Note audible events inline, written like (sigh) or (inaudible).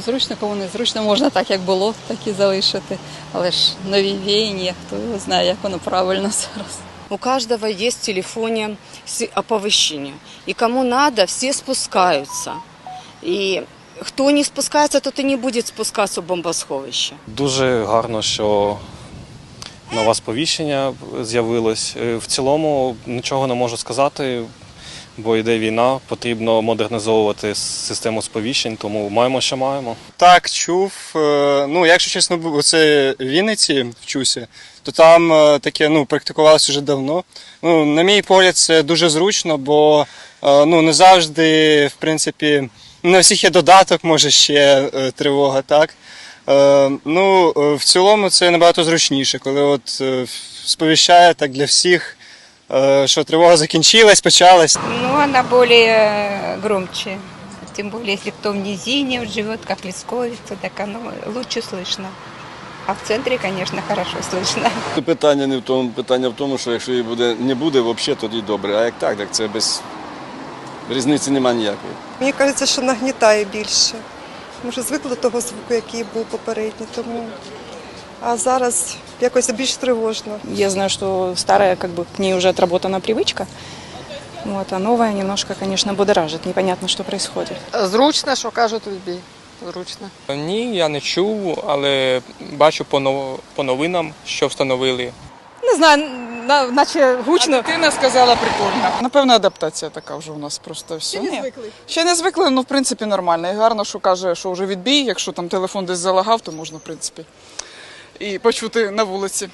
Зручно, кому не зручно, можна так, як було, так і залишити. Але ж нові віяння, хто його знає, як воно правильно (laughs) зараз. У каждого есть в телефоне оповещение. И кому надо, все спускаются. И кто не спускается, тот и не будет спускаться в бомбосховище. Дуже гарно, що нове сповіщення з'явилось. Е, В цілому нічого не можу сказати, бо йде війна, потрібно модернізовувати систему сповіщень, тому маємо, що маємо. Так, чув. Е, Ну, якщо чесно, оце в Вінниці вчуся, то там е, таке ну, практикувалося вже давно. Ну, на мій погляд, це дуже зручно, бо е, ну, не завжди, в принципі, на всіх є додаток, може ще тривога, так. Ну, в цілому це набагато зручніше, коли от сповіщає так для всіх, е, що тривога закінчилась, почалась. Ну, она более э, громче. Тем более, если кто в низине живет, как Лесковица, так оно лучше слышно. А в центре, конечно, хорошо слышно. Тут Питання не в тому, питання в тому, що якщо її буде, не буде, взагалі тоді добре. А як так, так це без різниці немає ніякої. Мені кажеться, що нагнітає більше. Може, звикли до того звуку, який був попередній, тому. а зараз якось більш тривожно. Я знаю, что старая, как бы, к ней уже отработана привычка. Вот, а новая немножко, конечно, будоражит. Непонятно, что происходит. Зручно, що кажуть тобі. Зручно. Ні, я не чув, але бачу по, нов... по новинам, що встановили. Не знаю, наче гучно. Дитина сказала прикольно. Напевно, адаптація така вже у нас просто все. Ще не звикли. Ще не звикли, ну в принципі нормально. І гарно, що каже, що вже відбій. Якщо там телефон десь залагав, то можна, в принципі, і почути на вулиці.